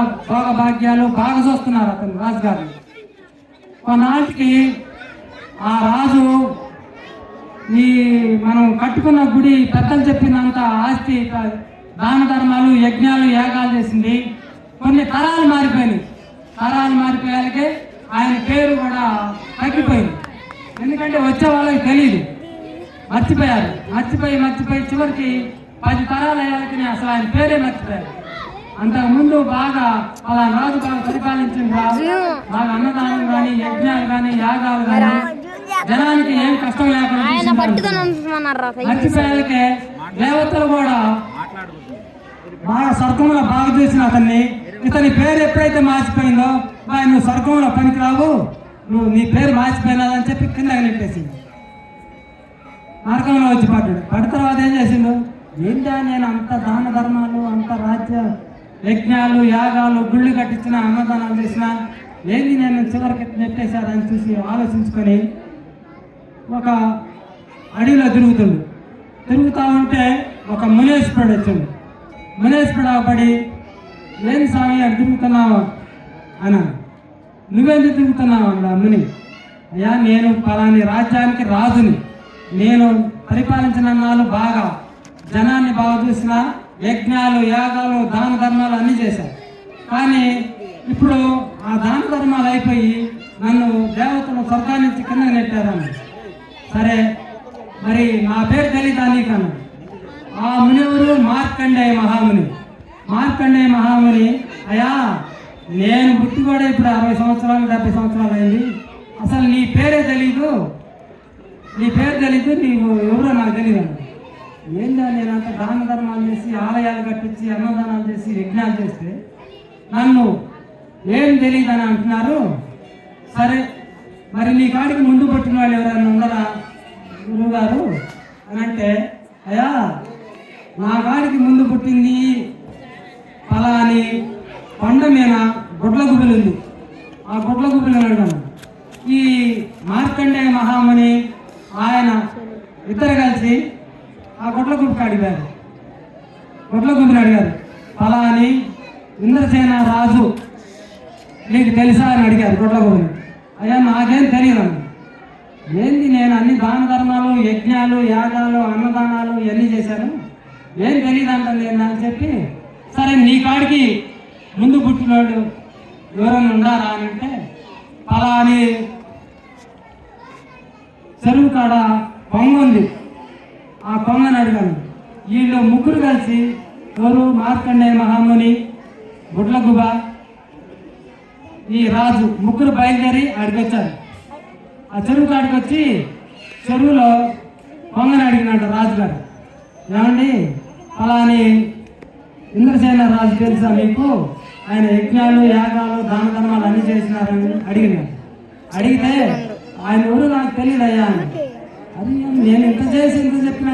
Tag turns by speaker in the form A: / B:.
A: భోగ భాగ్యాలు బాగా చూస్తున్నారు అతను రాజుగారు. కొన్నాటికి ఆ రాజు ఈ మనం కట్టుకున్న గుడి పెద్దలు చెప్పినంత ఆస్తి దాన ధర్మాలు యజ్ఞాలు యాగాలు చేసింది. కొన్ని తరాలు మారిపోయినాయి. తరాలు మారిపోయాలకే ఆయన పేరు కూడా తగ్గిపోయింది. ఎందుకంటే వచ్చే వాళ్ళకి తెలియదు మర్చిపోయారు. మర్చిపోయి మర్చిపోయి చివరికి పది తరాలు అయ్యాకనే అసలు ఆయన పేరే మర్చిపోయారు. అంతకుముందు బాగా అలా రాజు బాగా పరిపాలించిన రాజు బాగా అన్నదానం కానీ యజ్ఞాలు కానీ యాగాలు కానీ జనానికి ఏం కష్టం లేకుండా మర్చిపోయాలకే దేవతలు కూడా బాగా స్వర్గంలో బాగా చూసిన అతన్ని ఇతని పేరు ఎప్పుడైతే మార్చిపోయిందో బాయ్ నువ్వు స్వర్గంలో పనికిరావు నువ్వు నీ పేరు మార్చిపోయినాదని చెప్పి కింద నెట్టేసింది. నరకంలో వచ్చి పడ్డాడు. పడ్డ తర్వాత ఏం చేసిండు? ఏంటా నేను అంత దాన రాజ్య యజ్ఞాలు యాగాలు గుళ్ళు కట్టించిన అన్నదానాలు చేసిన ఏంది నేను చివరికి నెట్టేశారని చూసి ఆలోచించుకొని ఒక అడవిలో తిరుగుతుంది. తిరుగుతూ ఉంటే ఒక మునేశ్వరుడు వచ్చింది మునేశ్వరుడు పడి ఏం స్వామి అని తిరుగుతున్నావు? అన్నాడు. నువ్వెందుకు తిరుగుతున్నావు? ముని. అయ్యా నేను పలాని రాజ్యానికి రాజుని. నేను పరిపాలించిన నాలు బాగా. జనాన్ని బాగా చూసిన యజ్ఞాలు యాగాలు దాన ధర్మాలు చేశారు. కానీ ఇప్పుడు ఆ దాన ధర్మాలు అయిపోయి నన్ను దేవతలు స్వర్గాన్ని నుంచి కింద నెట్టారని. సరే మరి నా పేరు తెలీదా కను ఆ మునివురు మార్కండే మహాముని. మార్కండే మహాముని అయ్యా నేను పుట్టి కూడా ఇప్పుడు అరవై సంవత్సరాలు డెబ్బై సంవత్సరాలు అయింది. అసలు నీ పేరే తెలీదు నీ పేరు తెలీదు నీవు ఎవరో నాకు తెలియదు ఏందా నేను అంత దాన ధర్మాలు చేసి ఆలయాలు కట్టించి అన్నదానాలు చేసి యజ్ఞాలు చేస్తే నన్ను ఏం తెలియదని అంటున్నారు? సరే మరి నీ కాడికి ముందు పుట్టిన వాళ్ళు ఎవరైనా ఉండరా? గురువు గారు అని అంటే అయ్యా నా కాడికి ముందు పుట్టింది పలాని కొండ మీద గుడ్ల గుబిలు ఉంది ఆ గుడ్ల గుబిలు అడగాను ఈ మార్కండేయ మహాముని ఆయన ఇద్దరు కలిసి ఆ గొడ్ల గుంపుకు అడిగారు గొడ్ల గుంపుని అడిగారు ఫలాని ఇంద్రసేన రాజు నీకు తెలుసా అని అడిగారు గొడ్ల గుంపుని అయ్యా నాకేం తెలియదు ఏంది నేను అన్ని దాన ధర్మాలు యజ్ఞాలు యాగాలు అన్నదానాలు ఇవన్నీ చేశాను. ఏం తెలియదు అంట నేను అని చెప్పి సరే నీ కాడికి ముందు పుట్టినోడు ఎవరైనా ఉండారా అని అంటే ఫలాని చెరువు కాడ కొంగ ఉంది. ఆ కొంగని అడిగాను. వీళ్ళు ముగ్గురు కలిసి ఎవరు మార్కండేయ మహాముని గుడ్లగుబ ఈ రాజు ముగ్గురు బయలుదేరి అడిగొచ్చారు. ఆ చెరువు కాడికి వచ్చి చెరువులో కొంగని అడిగినాడు రాజుగారు. ఏమండి అలాని ఇంద్రసేన రాజు తెలుసా మీకు? ఆయన యజ్ఞాలు యాగాలు దాన ధర్మాలు అన్ని చేసినారని అడిగినాడు. అడిగితే ఆయన ఎవరు నాకు తెలియదు అయ్యా అని. అది నేను ఇంత చేసి ఇంత చెప్పిన?